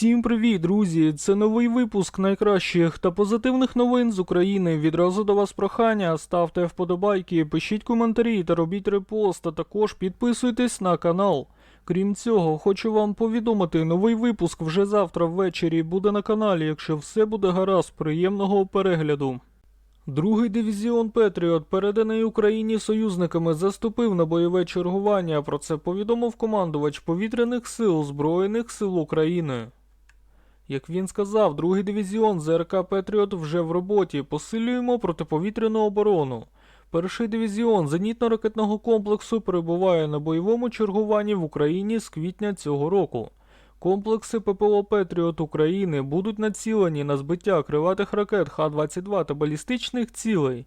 Всім привіт, друзі! Це новий випуск найкращих та позитивних новин з України. Відразу до вас прохання. Ставте вподобайки, пишіть коментарі та робіть репост, а також підписуйтесь на канал. Крім цього, хочу вам повідомити, новий випуск вже завтра ввечері буде на каналі, якщо все буде гаразд, приємного перегляду. Другий дивізіон Петріот, переданий Україні союзниками, заступив на бойове чергування. Про це повідомив командувач повітряних сил Збройних сил України. Як він сказав, другий дивізіон ЗРК Петріот вже в роботі. Посилюємо протиповітряну оборону. Перший дивізіон зенітно-ракетного комплексу перебуває на бойовому чергуванні в Україні з квітня цього року. Комплекси ППО Петріот України будуть націлені на збиття криватих ракет Х-22 та балістичних цілей.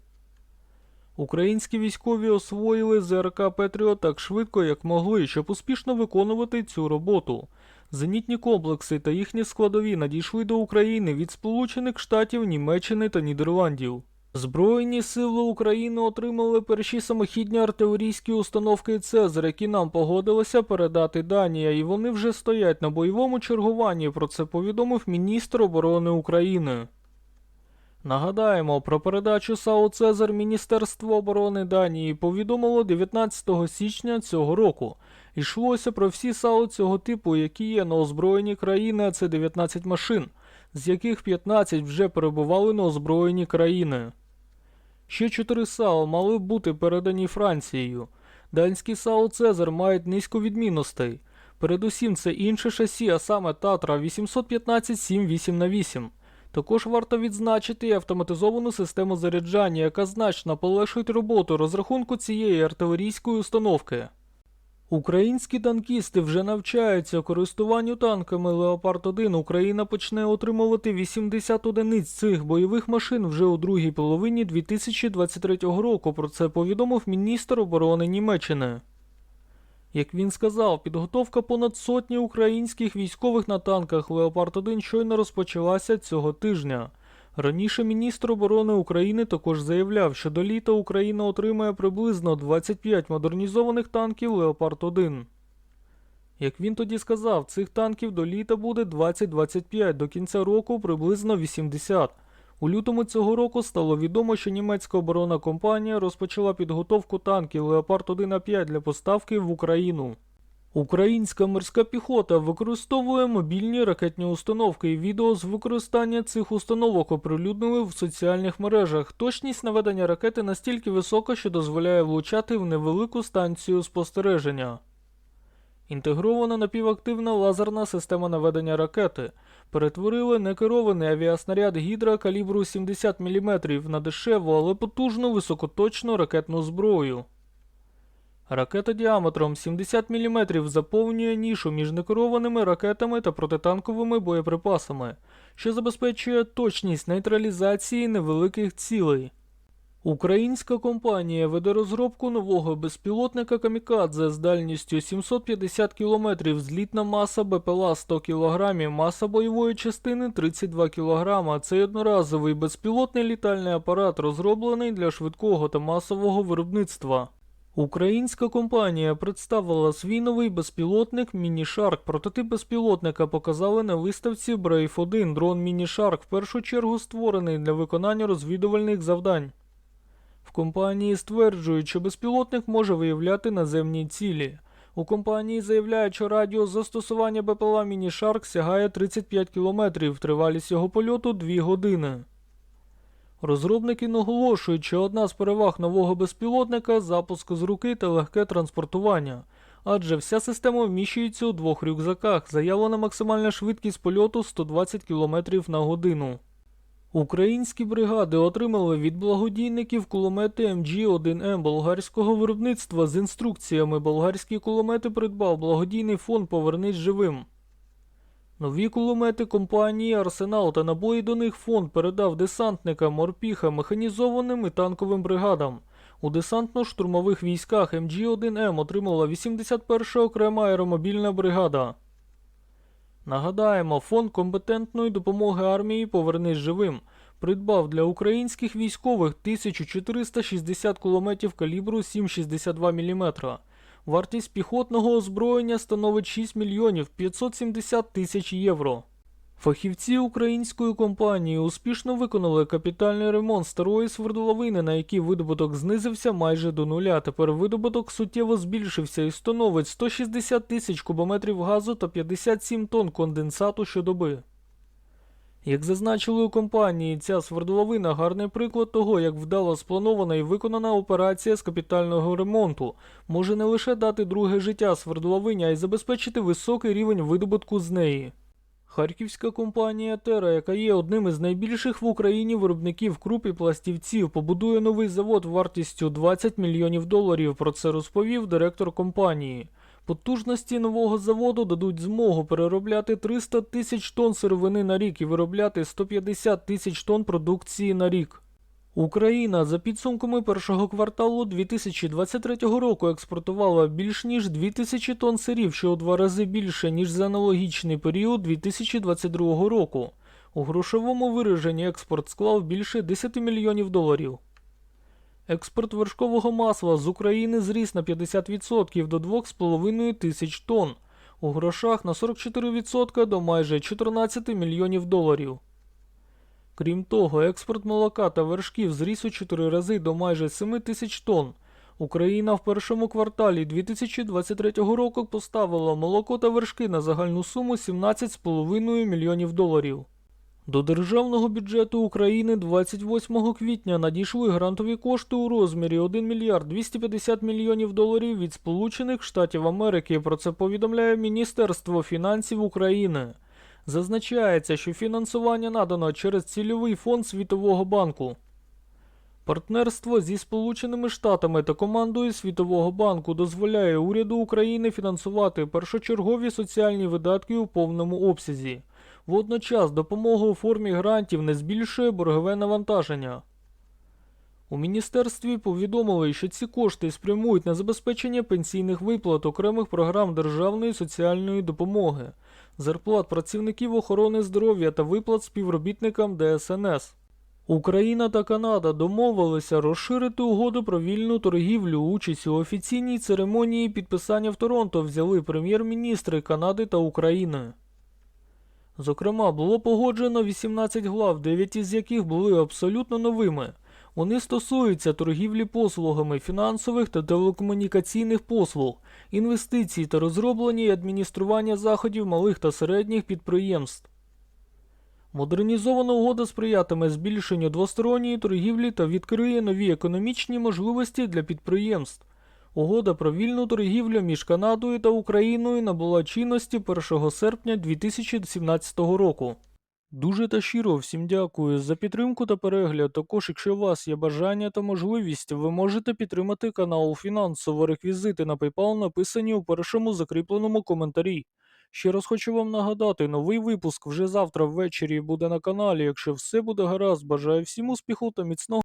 Українські військові освоїли ЗРК Петріот так швидко, як могли, щоб успішно виконувати цю роботу. Зенітні комплекси та їхні складові надійшли до України від Сполучених Штатів, Німеччини та Нідерландів. Збройні сили України отримали перші самохідні артилерійські установки Цезар, які нам погодилася передати Данія, і вони вже стоять на бойовому чергуванні. Про це повідомив міністр оборони України. Нагадаємо, про передачу САУ Цезар Міністерство оборони Данії повідомило 19 січня цього року. Йшлося про всі САУ цього типу, які є на озброєнні країни, а це 19 машин, з яких 15 вже перебували на озброєнні країни. Ще 4 САУ мали бути передані Францією. Данські САУ Цезар мають низку відмінностей. Передусім це інше шасі, а саме Татра 815 7 на 8 також варто відзначити автоматизовану систему заряджання, яка значно полегшить роботу розрахунку цієї артилерійської установки. Українські танкісти вже навчаються користуванню танками Леопард 1. Україна почне отримувати 80 одиниць цих бойових машин вже у другій половині 2023 року. Про це повідомив міністр оборони Німеччини. Як він сказав, підготовка понад сотні українських військових на танках Леопард 1 щойно розпочалася цього тижня. Раніше міністр оборони України також заявляв, що до літа Україна отримає приблизно 25 модернізованих танків Леопард 1. Як він тоді сказав, цих танків до літа буде 20-25, до кінця року приблизно 80. У лютому цього року стало відомо, що німецька оборонна компанія розпочала підготовку танків Леопард 1 а 5 для поставки в Україну. Українська морська піхота використовує мобільні ракетні установки відео з використання цих установок оприлюднили в соціальних мережах. Точність наведення ракети настільки висока, що дозволяє влучати в невелику станцію спостереження. Інтегрована напівактивна лазерна система наведення ракети перетворили некерований авіаснаряд гідра калібру 70 мм на дешеву, але потужну високоточну ракетну зброю. Ракета діаметром 70 мм заповнює нішу між некерованими ракетами та протитанковими боєприпасами, що забезпечує точність нейтралізації невеликих цілей. Українська компанія веде розробку нового безпілотника Камікадзе з дальністю 750 км, злітна маса БПЛА 100 кг, маса бойової частини 32 кг. Цей одноразовий безпілотний літальний апарат розроблений для швидкого та масового виробництва. Українська компанія представила свій новий безпілотник Міні-Шарк. Прототип безпілотника показали на виставці Brave 1. Дрон Міні-Шарк в першу чергу створений для виконання розвідувальних завдань. В компанії стверджують, що безпілотник може виявляти наземні цілі. У компанії заявляють, що радіус застосування БПЛА Міні-Шарк сягає 35 км, тривалість його польоту 2 години. Розробники наголошують, що одна з переваг нового безпілотника запуск з руки та легке транспортування, адже вся система вміщується у двох рюкзаках, заявлена максимальна швидкість польоту 120 км на годину. Українські бригади отримали від благодійників кулемети МГ-1М болгарського виробництва з інструкціями. Болгарські кулемети придбав благодійний фонд Повернись живим. Нові кулемети компанії Арсенал та набої до них фонд передав десантникам, морпіха, механізованим і танковим бригадам. У десантно-штурмових військах МГ-1М отримала 81 окрема аеромобільна бригада. Нагадаємо, фонд компетентної допомоги армії Повернись живим придбав для українських військових 1460 кулеметів калібру 7,62 мм. Вартість піхотного озброєння становить 6 мільйонів 570 тисяч євро. Фахівці української компанії успішно виконали капітальний ремонт старої свердловини, на якій видобуток знизився майже до нуля. Тепер видобуток суттєво збільшився і становить 160 тисяч кубометрів газу та 57 тонн конденсату щодоби. Як зазначили у компанії, ця свердловина гарний приклад того, як вдало спланована і виконана операція з капітального ремонту може не лише дати друге життя свердловині, а й забезпечити високий рівень видобутку з неї. Харківська компанія Тера, яка є одним із найбільших в Україні виробників круп і пластівців, побудує новий завод вартістю 20 мільйонів доларів. Про це розповів директор компанії. Потужності нового заводу дадуть змогу переробляти 300 тисяч тонн сировини на рік і виробляти 150 тисяч тонн продукції на рік. Україна за підсумками першого кварталу 2023 року експортувала більш ніж 2000 тонн сирів, що у два рази більше, ніж за аналогічний період 2022 року. У грошовому вираженні експорт склав більше 10 мільйонів доларів. Експорт вершкового масла з України зріс на 50% до 2,5 тисяч тонн, у грошах на 44% до майже 14 мільйонів доларів. Крім того, експорт молока та вершків зріс у 4 рази до майже 7 тисяч тонн. Україна в першому кварталі 2023 року поставила молоко та вершки на загальну суму 17,5 мільйонів доларів. До державного бюджету України 28 квітня надійшли грантові кошти у розмірі 1 мільярд 250 мільйонів доларів від Сполучених Штатів Америки. Про це повідомляє Міністерство фінансів України. Зазначається, що фінансування надано через цільовий фонд Світового банку. Партнерство зі Сполученими Штатами та командою Світового банку дозволяє уряду України фінансувати першочергові соціальні видатки у повному обсязі. Водночас допомога у формі грантів не збільшує боргове навантаження. У міністерстві повідомили, що ці кошти спрямують на забезпечення пенсійних виплат окремих програм державної соціальної допомоги, зарплат працівників охорони здоров'я та виплат співробітникам ДСНС. Україна та Канада домовилися розширити угоду про вільну торгівлю. Участь у офіційній церемонії підписання в Торонто взяли прем'єр-міністри Канади та України. Зокрема, було погоджено 18 глав, 9 із яких були абсолютно новими. Вони стосуються торгівлі послугами, фінансових та телекомунікаційних послуг, інвестицій та розроблення і адміністрування заходів малих та середніх підприємств. Модернізована угода сприятиме збільшенню двосторонньої торгівлі та відкриє нові економічні можливості для підприємств. Угода про вільну торгівлю між Канадою та Україною набула чинності 1 серпня 2017 року. Дуже та щиро всім дякую за підтримку та перегляд. Також, якщо у вас є бажання та можливість, ви можете підтримати канал фінансово. Реквізити на PayPal написані у першому закріпленому коментарі. Ще раз хочу вам нагадати, новий випуск вже завтра ввечері буде на каналі. Якщо все буде гаразд, бажаю всім успіху та міцного.